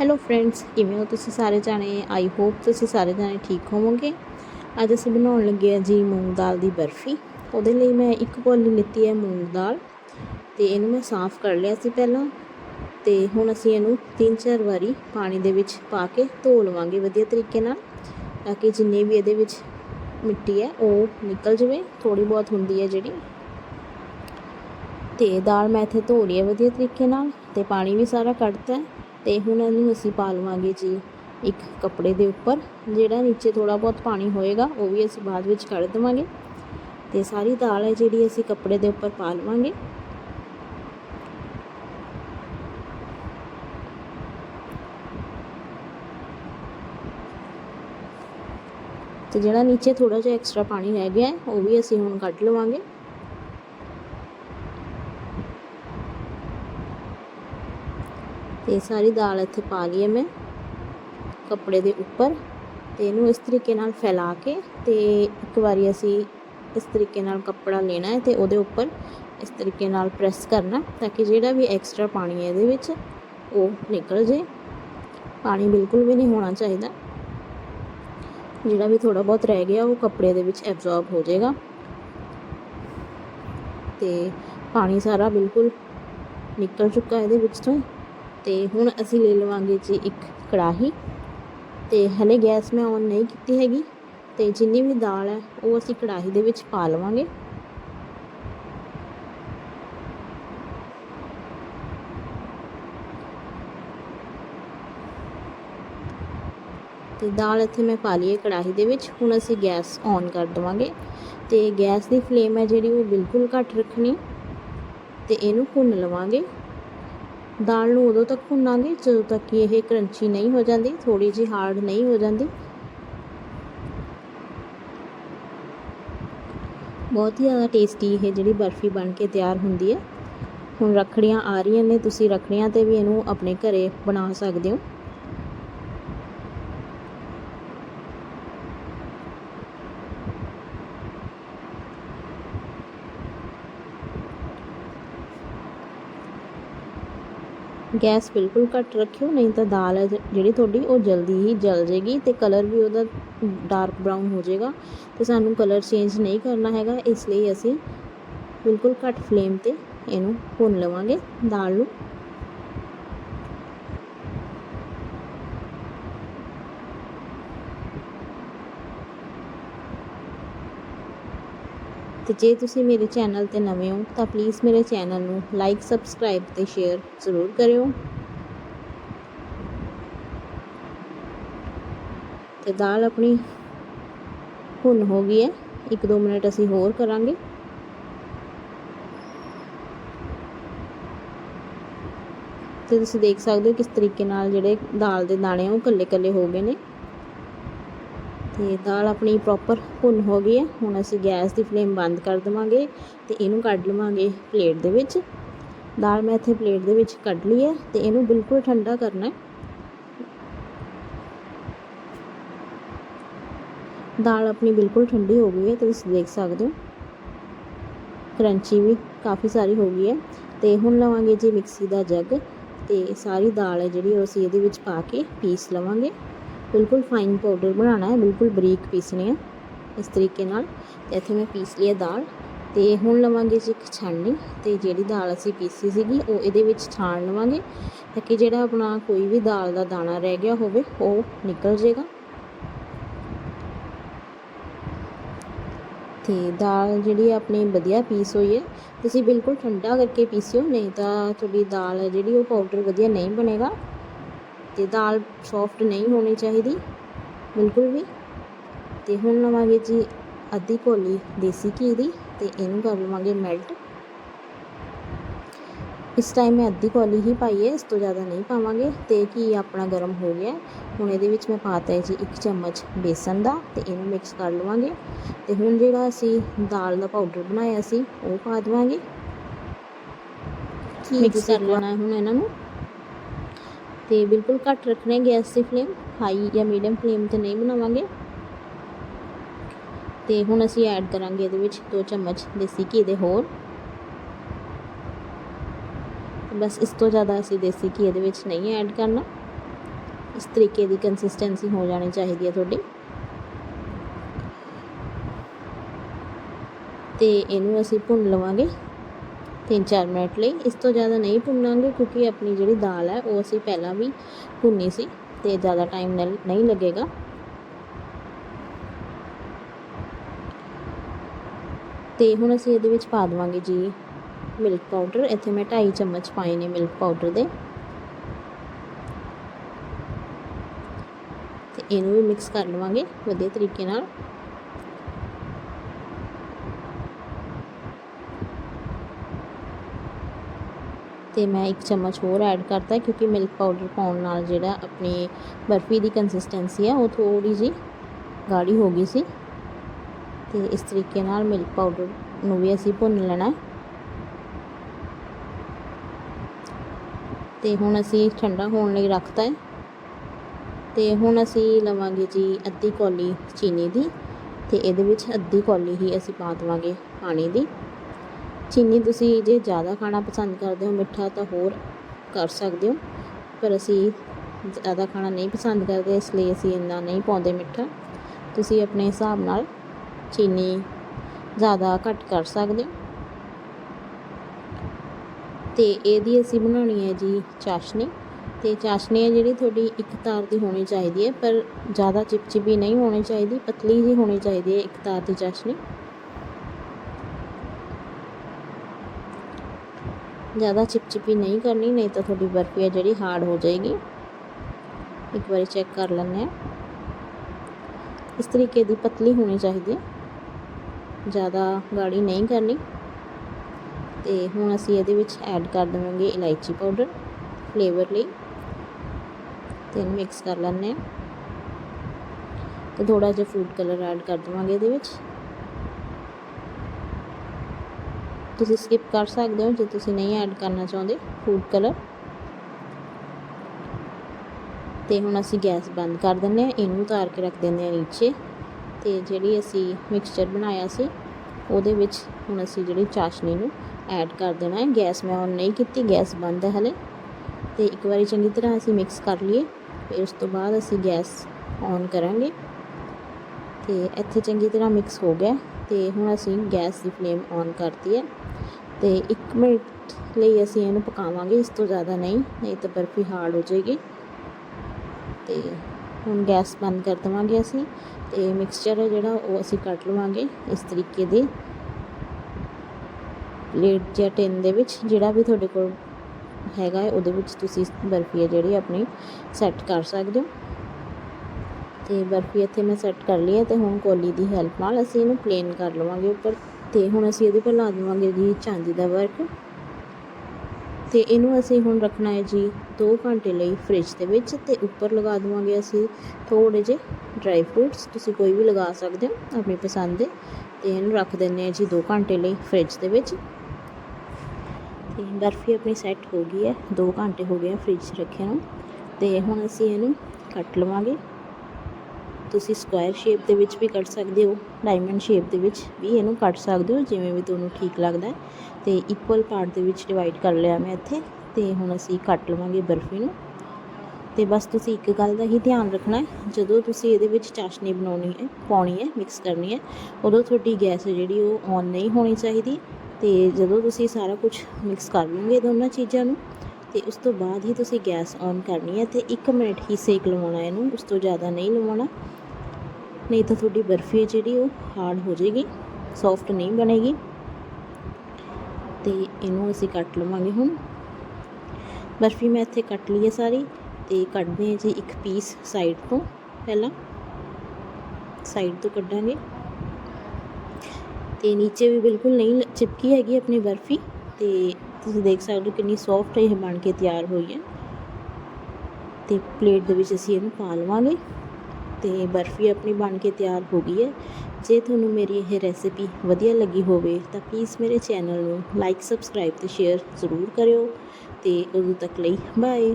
Hello friends ਕਿਵੇਂ ਹੋ ਤੁਸੀਂ ਸਾਰੇ ਜਾਣੇ? ਆਈ ਹੋਪ ਤੁਸੀਂ ਸਾਰੇ ਜਾਣੇ ਠੀਕ ਹੋਵੋਗੇ। ਅੱਜ ਅਸੀਂ ਬਣਾਉਣ ਲੱਗੇ ਆ ਜੀ ਮੂੰਗ ਦਾਲ ਦੀ ਬਰਫੀ। ਉਹਦੇ ਲਈ ਮੈਂ ਇੱਕ ਕੌਲੀ ਲਿੱਤੀ ਹੈ ਮੂੰਗ ਦਾਲ ਤੇ ਇਹਨੂੰ ਮੈਂ ਸਾਫ਼ ਕਰ ਲਿਆ ਸੀ ਪਹਿਲਾਂ ਤੇ ਹੁਣ ਅਸੀਂ ਇਹਨੂੰ ਤਿੰਨ ਚਾਰ ਵਾਰੀ ਪਾਣੀ ਦੇ ਵਿੱਚ ਪਾ ਕੇ ਧੋ ਲਵਾਂਗੇ ਵਧੀਆ ਤਰੀਕੇ ਨਾਲ ਤਾਂ ਕਿ ਜਿੰਨੀ ਵੀ ਇਹਦੇ ਵਿੱਚ ਮਿੱਟੀ ਹੈ ਉਹ ਨਿਕਲ ਜਾਵੇ ਥੋੜੀ ਬਹੁਤ ਹੁੰਦੀ ਹੈ ਜਿਹੜੀ। ਤੇ ਦਾਲ ਮੈਂ ਇੱਥੇ ਧੋ ਲਈ ਹੈ ਵਧੀਆ ਤਰੀਕੇ ਨਾਲ ਤੇ ਪਾਣੀ ਵੀ ਸਾਰਾ ਕੱਢਤਾ ਤੇ ਹੁਣ ਇਹਨੂੰ ਅਸੀਂ ਪਾ ਲਵਾਂਗੇ ਜੀ ਇੱਕ ਕੱਪੜੇ ਦੇ ਉੱਪਰ, ਜਿਹੜਾ ਨੀਚੇ ਥੋੜਾ ਬਹੁਤ ਪਾਣੀ ਹੋਏਗਾ, ਉਹ ਵੀ ਅਸੀਂ ਬਾਅਦ ਵਿੱਚ ਕੱਢ ਦੇਵਾਂਗੇ। ਤੇ ਸਾਰੀ ਦਾਲ ਹੈ ਜਿਹੜੀ ਅਸੀਂ ਕੱਪੜੇ ਦੇ ਉੱਪਰ ਪਾ ਲਵਾਂਗੇ। ਤੇ ਜਿਹੜਾ ਨੀਚੇ ਥੋੜਾ ਜਿਹਾ ਐਕਸਟਰਾ ਪਾਣੀ ਰਹਿ ਗਿਆ ਉਹ ਵੀ ਅਸੀਂ ਹੁਣ ਕੱਢ ਲਵਾਂਗੇ। ਤੇ ਸਾਰੀ ਦਾਲ ਇੱਥੇ ਪਾ ਲਈ ਹੈ ਮੈਂ ਕੱਪੜੇ ਦੇ ਉੱਪਰ ਤੇ ਇਹਨੂੰ ਇਸ ਤਰੀਕੇ ਨਾਲ ਫੈਲਾ ਕੇ ਤੇ ਇੱਕ ਵਾਰੀ ਅਸੀਂ ਇਸ ਤਰੀਕੇ ਨਾਲ ਕੱਪੜਾ ਲੈਣਾ ਹੈ ਤੇ ਉਹਦੇ ਉੱਪਰ ਇਸ ਤਰੀਕੇ ਨਾਲ ਪ੍ਰੈਸ ਕਰਨਾ ਤਾਂ ਕਿ ਜਿਹੜਾ ਵੀ ਐਕਸਟਰਾ ਪਾਣੀ ਹੈ ਇਹਦੇ ਵਿੱਚ ਉਹ ਨਿਕਲ ਜੇ ਪਾਣੀ ਬਿਲਕੁਲ ਵੀ ਨਹੀਂ ਹੋਣਾ ਚਾਹੀਦਾ। ਜਿਹੜਾ ਵੀ ਥੋੜਾ ਬਹੁਤ ਰਹਿ ਗਿਆ, ਉਹ ਕੱਪੜੇ ਦੇ ਵਿੱਚ ਐਬਜ਼ੌਰਬ ਹੋ ਜਾਏਗਾ। ਤੇ ਪਾਣੀ ਸਾਰਾ ਬਿਲਕੁਲ ਨਿਕਲ ਚੁੱਕਾ ਇਹਦੇ ਵਿੱਚ ਤੋਂ। ਤੇ ਹੁਣ ਅਸੀਂ ਲੈ ਲਵਾਂਗੇ ਜੀ ਇੱਕ ਕੜਾਹੀ। ਤੇ ਹਲੇ ਗੈਸ ਮੈਂ ਔਨ ਨਹੀਂ ਕੀਤੀ ਹੈਗੀ। ਤੇ ਜਿੰਨੀ ਵੀ ਦਾਲ ਹੈ, ਉਹ ਅਸੀਂ ਕੜਾਹੀ ਦੇ ਵਿੱਚ ਪਾ ਲਵਾਂਗੇ। ਤੇ ਦਾਲ ਇੱਥੇ ਮੈਂ ਪਾ ਲਈ ਹੈ ਕੜਾਹੀ ਦੇ ਵਿੱਚ। ਹੁਣ ਅਸੀਂ ਗੈਸ ਔਨ ਕਰ ਦਵਾਂਗੇ। ਤੇ ਗੈਸ ਦੀ ਫਲੇਮ ਹੈ ਜਿਹੜੀ, ਉਹ ਬਿਲਕੁਲ ਘੱਟ ਰੱਖਣੀ। ਤੇ ਇਹਨੂੰ ਭੁੰਨ ਲਵਾਂਗੇ। ਦਾਲ ਨੂੰ ਉਦੋਂ ਤੱਕ ਭੁੰਨਾਂਗੇ ਜਦੋਂ ਤੱਕ ਕਿ ਇਹ ਕਰੰਚੀ ਨਹੀਂ ਹੋ ਜਾਂਦੀ ਥੋੜੀ ਜਿਹੀ ਹਾਰਡ ਨਹੀਂ ਹੋ ਜਾਂਦੀ। ਬਹੁਤ ਹੀ ਜ਼ਿਆਦਾ ਟੇਸਟੀ ਇਹ ਜਿਹੜੀ ਬਰਫੀ ਬਣ ਕੇ ਤਿਆਰ ਹੁੰਦੀ ਹੈ। ਹੁਣ ਰੱਖੜੀਆਂ ਆ ਰਹੀਆਂ ਨੇ, ਤੁਸੀਂ ਰੱਖੜੀਆਂ ਤੇ ਵੀ ਇਹਨੂੰ ਆਪਣੇ ਘਰੇ ਬਣਾ ਸਕਦੇ ਹੋ। ਗੈਸ ਬਿਲਕੁਲ ਘੱਟ ਰੱਖਿਓ, ਨਹੀਂ ਤਾਂ ਦਾਲ ਹੈ ਜਿਹੜੀ ਤੁਹਾਡੀ ਉਹ ਜਲਦੀ ਹੀ ਜਲ ਜੇਗੀ ਤੇ ਕਲਰ ਵੀ ਉਹਦਾ ਡਾਰਕ ਬਰਾਊਨ ਹੋ ਜਾਏਗਾ ਤੇ ਸਾਨੂੰ ਕਲਰ ਚੇਂਜ ਨਹੀਂ ਕਰਨਾ ਹੈਗਾ, ਇਸ ਲਈ ਅਸੀਂ ਬਿਲਕੁਲ ਘੱਟ ਫਲੇਮ ਤੇ ਇਹਨੂੰ ਭੁੰਨ ਲਵਾਂਗੇ ਦਾਲ ਨੂੰ। ਤੇ ਜੇ ਤੁਸੀਂ ਮੇਰੇ ਚੈਨਲ ਤੇ ਨਵੇਂ ਹੋ, ਤਾਂ ਪਲੀਜ਼ ਮੇਰੇ ਚੈਨਲ ਨੂੰ ਲਾਈਕ ਸਬਸਕ੍ਰਾਈਬ ਤੇ ਸ਼ੇਅਰ ਜ਼ਰੂਰ ਕਰਿਓ। ਤੇ ਦਾਲ ਆਪਣੀ ਭੁੰਨ ਹੋ ਗਈ ਹੈ। 1-2 ਮਿੰਟ ਅਸੀਂ ਹੋਰ ਕਰਾਂਗੇ। ਤੇ ਤੁਸੀਂ ਦੇਖ ਸਕਦੇ ਹੋ ਕਿਸ ਤਰੀਕੇ ਨਾਲ ਜਿਹੜੇ ਦਾਲ ਦੇ ਦਾਣੇ ਉਹ ਕੱਲੇ-ਕੱਲੇ ਹੋ ਗਏ ਨੇ। ਤੇ ਦਾਲ ਆਪਣੀ ਪ੍ਰੋਪਰ ਭੁੰਨ ਹੋ ਗਈ ਹੈ। ਹੁਣ ਅਸੀਂ ਗੈਸ ਦੀ ਫਲੇਮ ਬੰਦ ਕਰ ਦਵਾਂਗੇ ਤੇ ਇਹਨੂੰ ਕੱਢ ਲਵਾਂਗੇ ਪਲੇਟ ਦੇ ਵਿੱਚ। ਦਾਲ ਮੈਂ ਇੱਥੇ ਪਲੇਟ ਦੇ ਵਿੱਚ ਕੱਢ ਲਈ ਹੈ ਤੇ ਇਹਨੂੰ ਬਿਲਕੁਲ ਠੰਡਾ ਕਰਨਾ ਹੈ। ਦਾਲ ਆਪਣੀ ਬਿਲਕੁਲ ਠੰਡੀ ਹੋ ਗਈ ਹੈ ਤੇ ਤੁਸੀਂ ਦੇਖ ਸਕਦੇ ਹੋ। ਕਰੰਚੀ ਵੀ ਕਾਫੀ ਸਾਰੀ ਹੋ ਗਈ ਹੈ। ਤੇ ਹੁਣ ਲਵਾਂਗੇ ਜੀ ਮਿਕਸੀ ਦਾ ਜੱਗ ਤੇ ਸਾਰੀ ਦਾਲ ਹੈ ਜਿਹੜੀ ਉਹ ਅਸੀਂ ਇਹਦੇ ਵਿੱਚ ਪਾ ਕੇ ਪੀਸ ਲਵਾਂਗੇ। ਬਿਲਕੁਲ ਫਾਈਨ ਪਾਊਡਰ ਬਣਾਉਣਾ ਹੈ, ਬਿਲਕੁਲ ਬਰੀਕ ਪੀਸਣੀ ਹੈ ਇਸ ਤਰੀਕੇ ਨਾਲ। ਤੇ ਇੱਥੇ ਮੈਂ ਪੀਸ ਲਈ ਦਾਲ। ਤੇ ਹੁਣ ਲਵਾਂਗੇ ਜੀ ਇੱਕ ਛਾਣਨੀ ਤੇ ਜਿਹੜੀ ਦਾਲ ਅਸੀਂ ਪੀਸੀ ਸੀਗੀ, ਉਹ ਇਹਦੇ ਵਿੱਚ ਛਾਣ ਲਵਾਂਗੇ ਤਾਂ ਕਿ ਜਿਹੜਾ ਆਪਣਾ ਕੋਈ ਵੀ ਦਾਲ ਦਾ ਦਾਣਾ ਰਹਿ ਗਿਆ ਹੋਵੇ, ਉਹ ਨਿਕਲ ਜਾਏਗਾ। ਤੇ ਦਾਲ ਜਿਹੜੀ ਆਪਣੀ ਵਧੀਆ ਪੀਸ ਹੋਈ ਹੈ। ਤੁਸੀਂ ਬਿਲਕੁਲ ਠੰਡਾ ਕਰਕੇ ਪੀਸਿਓ, ਨਹੀਂ ਤਾਂ ਤੁਹਾਡੀ ਦਾਲ ਹੈ ਜਿਹੜੀ ਉਹ ਪਾਊਡਰ ਵਧੀਆ ਨਹੀਂ ਬਣੇਗਾ। ਤੇ ਦਾਲ ਸੌਫਟ ਨਹੀਂ ਹੋਣੀ ਚਾਹੀਦੀ। ਬਿਲਕੁਲ ਵੀ। ਤੇ ਹੁਣ ਲਵਾਂਗੇ ਜੀ ਅੱਧੀ ਕੋਲੀ ਦੇਸੀ ਘੀ ਦੀ ਤੇ ਇਹਨੂੰ ਕਰ ਲਵਾਂਗੇ ਮੈਲਟ ਇਸ ਟਾਈਮ ਮੈਂ ਅੱਧੀ ਕੋਲੀ ਹੀ ਪਾਈ ਹੈ ਇਸ ਤੋਂ ਜ਼ਿਆਦਾ ਨਹੀਂ ਪਾਵਾਂਗੇ। ਤੇ ਘੀ ਆਪਣਾ ਗਰਮ ਹੋ ਗਿਆ ਹੁਣ ਇਹਦੇ ਵਿੱਚ ਮੈਂ ਪਾਤਾ ਹੈ ਜੀ ਇੱਕ ਚਮਚ ਬੇਸਨ ਦਾ ਤੇ ਇਹਨੂੰ ਮਿਕਸ ਕਰ ਲਵਾਂਗੇ। ਤੇ ਹੁਣ ਜਿਹੜਾ ਅਸੀਂ ਦਾਲ ਦਾ ਪਾਊਡਰ ਬਣਾਇਆ ਸੀ ਉਹ ਪਾ ਦਵਾਂਗੇ। ਮਿਕਸ ਕਰ ਲੈਣਾ ਹੁਣ ਇਹਨਾਂ ਨੂੰ। ਤੇ ਬਿਲਕੁਲ ਘੱਟ ਰੱਖਣਾ ਗੈਸ ਦੀ ਫਲੇਮ, ਹਾਈ ਜਾਂ ਮੀਡੀਅਮ ਫਲੇਮ ਤੇ ਨਹੀਂ ਬਣਾਵਾਂਗੇ। ਤੇ ਹੁਣ ਅਸੀਂ ਐਡ ਕਰਾਂਗੇ ਇਹਦੇ ਵਿੱਚ 2 ਚਮਚ ਦੇਸੀ ਘੀ ਦੇ ਹੋਰ। ਬਸ ਇਸ ਤੋਂ ਜ਼ਿਆਦਾ ਅਸੀਂ ਦੇਸੀ ਘੀ ਇਹਦੇ ਵਿੱਚ ਨਹੀਂ ਐਡ ਕਰਨਾ। ਇਸ ਤਰੀਕੇ ਦੀ ਕੰਸਿਸਟੈਂਸੀ ਹੋ ਜਾਣੀ ਚਾਹੀਦੀ ਹੈ ਤੁਹਾਡੀ। ਤੇ ਇਹਨੂੰ ਅਸੀਂ ਭੁੰਨ ਲਵਾਂਗੇ। 3-4 ਮਿੰਟ ਲਈ। ਇਸ ਤੋਂ ਜ਼ਿਆਦਾ ਨਹੀਂ ਭੁੰਨਾਂਗੇ ਕਿਉਂਕਿ ਆਪਣੀ ਜਿਹੜੀ ਦਾਲ ਹੈ, ਉਹ ਅਸੀਂ ਪਹਿਲਾਂ ਵੀ ਭੁੰਨੀ ਸੀ ਤੇ ਜ਼ਿਆਦਾ ਟਾਈਮ ਨਹੀਂ ਲੱਗੇਗਾ। ਤੇ ਹੁਣ ਅਸੀਂ ਇਹਦੇ ਵਿੱਚ ਪਾ ਦਵਾਂਗੇ ਜੀ ਮਿਲਕ ਪਾਊਡਰ ਇੱਥੇ ਮੈਂ 2.5 ਚਮਚ ਪਾਏ ਨੇ ਮਿਲਕ ਪਾਊਡਰ ਦੇ। ਤੇ ਇਹਨੂੰ ਵੀ ਮਿਕਸ ਕਰ ਲਵਾਂਗੇ ਵਧੀਆ ਤਰੀਕੇ ਨਾਲ। ਤੇ ਮੈਂ ਇੱਕ ਚਮਚ ਹੋਰ ਐਡ ਕਰਤਾ ਕਿਉਂਕਿ ਮਿਲਕ ਪਾਊਡਰ ਪਾਉਣ ਨਾਲ ਜਿਹੜਾ ਆਪਣੀ ਬਰਫੀ ਦੀ ਕੰਸਿਸਟੈਂਸੀ ਹੈ, ਉਹ ਥੋੜੀ ਜੀ ਗਾੜੀ ਹੋ ਗਈ ਸੀ। ਤੇ ਇਸ ਤਰੀਕੇ ਨਾਲ ਮਿਲਕ ਪਾਊਡਰ ਨੂੰ ਵੀ ਅਸੀਂ ਭੁੰਨ ਲੈਣਾ ਤੇ ਹੁਣ ਅਸੀਂ ਠੰਡਾ ਹੋਣ ਲਈ ਰੱਖਤਾ ਹੈ। ਤੇ ਹੁਣ ਅਸੀਂ ਲਵਾਂਗੇ ਜੀ ਅੱਧੀ ਕੌਲੀ ਚੀਨੀ ਦੀ ਤੇ ਇਹਦੇ ਵਿੱਚ ਅੱਧੀ ਕੌਲੀ ਹੀ ਅਸੀਂ ਪਾ ਦਵਾਂਗੇ ਪਾਣੀ ਦੀ। ਚੀਨੀ ਤੁਸੀਂ ਜੇ ਜ਼ਿਆਦਾ ਖਾਣਾ ਪਸੰਦ ਕਰਦੇ ਹੋ, ਮਿੱਠਾ ਤਾਂ ਹੋਰ ਕਰ ਸਕਦੇ ਹੋ, ਪਰ ਅਸੀਂ ਜ਼ਿਆਦਾ ਖਾਣਾ ਨਹੀਂ ਪਸੰਦ ਕਰਦੇ, ਇਸ ਲਈ ਅਸੀਂ ਇੰਨਾ ਨਹੀਂ ਪਾਉਂਦੇ ਮਿੱਠਾ। ਤੁਸੀਂ ਆਪਣੇ ਹਿਸਾਬ ਨਾਲ ਚੀਨੀ ਜ਼ਿਆਦਾ ਘੱਟ ਕਰ ਸਕਦੇ ਹੋ। ਤੇ ਇਹਦੀ ਅਸੀਂ ਬਣਾਉਣੀ ਹੈ ਜੀ ਚਾਸ਼ਨੀ। ਤੇ ਚਾਸ਼ਨੀ ਹੈ ਜਿਹੜੀ ਤੁਹਾਡੀ ਇੱਕ ਤਾਰ ਦੀ ਹੋਣੀ ਚਾਹੀਦੀ ਹੈ, ਪਰ ਜ਼ਿਆਦਾ ਚਿਪਚਿਪੀ ਨਹੀਂ ਹੋਣੀ ਚਾਹੀਦੀ, ਪਤਲੀ ਜੀ ਹੋਣੀ ਚਾਹੀਦੀ ਹੈ ਇੱਕ ਤਾਰ ਦੀ ਚਾਸ਼ਨੀ। ਜ਼ਿਆਦਾ ਚਿਪਚਿਪੀ ਨਹੀਂ ਕਰਨੀ, ਨਹੀਂ ਤਾਂ ਤੁਹਾਡੀ ਬਰਫੀ ਹੈ ਜਿਹੜੀ ਹਾਰਡ ਹੋ ਜਾਏਗੀ। ਇੱਕ ਵਾਰੀ ਚੈੱਕ ਕਰ ਲੈਂਦੇ ਆ ਇਸ ਤਰੀਕੇ ਦੀ ਪਤਲੀ ਹੋਣੀ ਚਾਹੀਦੀ ਹੈ। ਜ਼ਿਆਦਾ ਗਾੜੀ ਨਹੀਂ ਕਰਨੀ। ਤੇ ਹੁਣ ਅਸੀਂ ਇਹਦੇ ਵਿੱਚ ਐਡ ਕਰ ਦੇਵਾਂਗੇ ਇਲਾਇਚੀ ਪਾਊਡਰ ਫਲੇਵਰ ਲਈ। ਤੇ ਮਿਕਸ ਕਰ ਲੈਂਦੇ ਆ ਤੇ ਥੋੜਾ ਜਿਹਾ ਫੂਡ ਕਲਰ ਐਡ ਕਰ ਦੇਵਾਂਗੇ ਇਹਦੇ ਵਿੱਚ। ਤੁਸੀਂ ਸਕਿਪ ਕਰ ਸਕਦੇ ਹੋ ਜੇ ਤੁਸੀਂ ਨਹੀਂ ਐਡ ਕਰਨਾ ਚਾਹੁੰਦੇ ਫੂਡ ਕਲਰ ਤੇ ਹੁਣ ਅਸੀਂ ਗੈਸ ਬੰਦ ਕਰ ਦਿੰਦੇ ਆ ਇਹਨੂੰ ਉਤਾਰ ਕੇ ਰੱਖ ਦਿੰਦੇ ਆ ਨੀਚੇ। ਤੇ ਜਿਹੜੀ ਅਸੀਂ ਮਿਕਸਚਰ ਬਣਾਇਆ ਸੀ, ਉਹਦੇ ਵਿੱਚ ਹੁਣ ਅਸੀਂ ਜਿਹੜੀ ਚਾਸ਼ਨੀ ਨੂੰ ਐਡ ਕਰ ਦੇਣਾ ਹੈ। ਗੈਸ ਮੈਂ ਔਨ ਨਹੀਂ ਕੀਤੀ, ਗੈਸ ਬੰਦ ਹੈ ਹਲੇ। ਤੇ ਇੱਕ ਵਾਰੀ ਚੰਗੀ ਤਰ੍ਹਾਂ ਅਸੀਂ ਮਿਕਸ ਕਰ ਲਈਏ, ਫਿਰ ਉਸ ਤੋਂ ਬਾਅਦ ਅਸੀਂ ਗੈਸ ਔਨ ਕਰਾਂਗੇ। ਤੇ ਇੱਥੇ ਚੰਗੀ ਤਰ੍ਹਾਂ ਮਿਕਸ ਹੋ ਗਿਆ। ਤੇ ਹੁਣ ਅਸੀਂ ਗੈਸ ਦੀ ਫਲੇਮ ਔਨ ਕਰਤੀ ਹੈ ਤੇ 1 ਮਿੰਟ ਲਈ ਅਸੀਂ ਇਹਨੂੰ ਪਕਾਵਾਂਗੇ, ਇਸ ਤੋਂ ਜ਼ਿਆਦਾ ਨਹੀਂ ਨਹੀਂ ਤਾਂ ਬਰਫੀ ਹਾਰਡ ਹੋ ਜਾਏਗੀ। ਤੇ ਹੁਣ ਗੈਸ ਬੰਦ ਕਰ ਦਵਾਂਗੇ ਅਸੀਂ ਤੇ ਮਿਕਸਚਰ ਹੈ ਜਿਹੜਾ, ਉਹ ਅਸੀਂ ਕੱਟ ਲਵਾਂਗੇ ਇਸ ਤਰੀਕੇ ਦੇ। ਪਲੇਟ ਜਾਂ ਟਿਨ ਦੇ ਵਿੱਚ ਜਿਹੜਾ ਵੀ ਤੁਹਾਡੇ ਕੋਲ ਹੈਗਾ ਹੈ, ਉਹਦੇ ਵਿੱਚ ਤੁਸੀਂ ਬਰਫੀ ਹੈ ਜਿਹੜੀ ਆਪਣੀ ਸੈੱਟ ਕਰ ਸਕਦੇ ਹੋ। ਤੇ ਬਰਫੀ ਇੱਥੇ ਮੈਂ ਸੈੱਟ ਕਰ ਲਈ ਹੈ ਤੇ ਹੁਣ ਕੋਲੀ ਦੀ ਹੈਲਪ ਨਾਲ ਅਸੀਂ ਇਹਨੂੰ ਪਲੇਨ ਕਰ ਲਵਾਂਗੇ ਉੱਪਰ ਤੇ ਹੁਣ ਅਸੀਂ ਇਹਦੇ ਪਰ ਲਾ ਦੇਵਾਂਗੇ ਜੀ ਚਾਂਦੀ ਦਾ ਵਰਕ ਤੇ ਇਹਨੂੰ ਅਸੀਂ ਹੁਣ ਰੱਖਣਾ ਹੈ ਜੀ 2 ਘੰਟੇ ਲਈ ਫ੍ਰਿਜ ਦੇ ਵਿੱਚ ਤੇ ਉੱਪਰ ਲਗਾ ਦੇਵਾਂਗੇ ਅਸੀਂ ਥੋੜੇ ਜਿਹੇ ਡਰਾਈ ਫਰੂਟਸ ਤੁਸੀਂ ਕੋਈ ਵੀ ਲਗਾ ਸਕਦੇ ਹੋ, ਆਪਣੀ ਪਸੰਦ ਦੇ। ਤੇ ਇਹਨੂੰ ਰੱਖ ਦਿੰਨੇ ਆ ਜੀ 2 ਘੰਟੇ ਲਈ ਫ੍ਰਿਜ ਦੇ ਵਿੱਚ। ਤੇ ਬਰਫੀ ਆਪਣੀ ਸੈੱਟ ਹੋ ਗਈ ਹੈ 2 ਘੰਟੇ ਹੋ ਗਏ ਆ ਫ੍ਰਿਜ 'ਚ ਰੱਖਿਆ ਨੂੰ। ਤੇ ਹੁਣ ਅਸੀਂ ਇਹਨੂੰ ਕੱਟ ਲਵਾਂਗੇ। ਤੁਸੀਂ ਸਕੁਆਇਰ ਸ਼ੇਪ ਦੇ ਵਿੱਚ ਵੀ ਕੱਟ ਸਕਦੇ ਹੋ ਡਾਇਮੰਡ ਸ਼ੇਪ ਦੇ ਵਿੱਚ ਵੀ ਇਹਨੂੰ ਕੱਟ ਸਕਦੇ ਹੋ, ਜਿਵੇਂ ਵੀ ਤੁਹਾਨੂੰ ਠੀਕ ਲੱਗਦਾ ਤੇ ਇਕੁਅਲ ਪਾਰਟ ਦੇ ਵਿੱਚ ਡਿਵਾਈਡ ਕਰ ਲਿਆ ਮੈਂ ਇੱਥੇ, ਤੇ ਹੁਣ ਅਸੀਂ ਕੱਟ ਲਵਾਂਗੇ ਬਰਫੀ ਨੂੰ। ਤੇ ਬਸ ਤੁਸੀਂ ਇੱਕ ਗੱਲ ਦਾ ਹੀ ਧਿਆਨ ਰੱਖਣਾ ਹੈ, ਜਦੋਂ ਤੁਸੀਂ ਇਹਦੇ ਵਿੱਚ ਚਾਸ਼ਨੀ ਬਣਾਉਣੀ ਹੈ, ਪਾਉਣੀ ਹੈ ਮਿਕਸ ਕਰਨੀ ਹੈ, ਉਦੋਂ ਤੁਹਾਡੀ ਗੈਸ ਜਿਹੜੀ ਉਹ ਔਨ ਨਹੀਂ ਹੋਣੀ ਚਾਹੀਦੀ। ਤੇ ਜਦੋਂ ਤੁਸੀਂ ਸਾਰਾ ਕੁਝ ਮਿਕਸ ਕਰ ਲਓਗੇ ਦੋਨਾਂ ਚੀਜ਼ਾਂ ਨੂੰ, ਤੇ ਉਸ ਤੋਂ ਬਾਅਦ ਹੀ ਤੁਸੀਂ ਗੈਸ ਔਨ ਕਰਨੀ ਹੈ ਤੇ 1 ਮਿੰਟ ਹੀ ਸੇਕ ਲਵਾਉਣਾ ਇਹਨੂੰ, ਉਸ ਤੋਂ ਜ਼ਿਆਦਾ ਨਹੀਂ ਲਵਾਉਣਾ। ਨਹੀਂ ਤਾਂ ਤੁਹਾਡੀ ਬਰਫੀ ਜਿਹੜੀ ਉਹ ਹਾਰਡ ਹੋ ਜਾਏਗੀ ਸੌਫਟ ਨਹੀਂ ਬਣੇਗੀ। ਤੇ ਇਹਨੂੰ ਅਸੀਂ ਕੱਟ ਲਵਾਂਗੇ ਹੁਣ। ਬਰਫੀ ਮੈਂ ਇੱਥੇ ਕੱਟ ਲਈ ਹੈ ਸਾਰੀ ਤੇ ਕੱਢਦੇ ਹਾਂ ਜੀ ਇੱਕ ਪੀਸ ਸਾਈਡ ਤੋਂ ਪਹਿਲਾਂ। ਸਾਈਡ ਤੋਂ ਕੱਢਾਂਗੇ। ਤੇ ਨੀਚੇ ਵੀ ਬਿਲਕੁਲ ਨਹੀਂ ਚਿਪਕੀ ਹੈਗੀ ਆਪਣੀ ਬਰਫੀ। ਤੇ ਤੁਸੀਂ ਦੇਖ ਸਕਦੇ ਹੋ ਕਿੰਨੀ ਸੌਫਟ ਇਹ ਬਣ ਕੇ ਤਿਆਰ ਹੋਈ ਹੈ। ਤੇ ਪਲੇਟ ਦੇ ਵਿੱਚ ਅਸੀਂ ਇਹਨੂੰ ਪਾ ਲਵਾਂਗੇ। ਅਤੇ ਬਰਫੀ ਆਪਣੀ ਬਣ ਕੇ ਤਿਆਰ ਹੋ ਗਈ ਹੈ। ਜੇ ਤੁਹਾਨੂੰ ਮੇਰੀ ਇਹ ਰੈਸਿਪੀ ਵਧੀਆ ਲੱਗੀ ਹੋਵੇ ਤਾਂ ਪਲੀਜ਼ ਮੇਰੇ ਚੈਨਲ ਨੂੰ ਲਾਈਕ ਸਬਸਕ੍ਰਾਈਬ ਅਤੇ ਸ਼ੇਅਰ ਜ਼ਰੂਰ ਕਰਿਓ। ਅਤੇ ਉਦੋਂ ਤੱਕ ਲਈ ਬਾਏ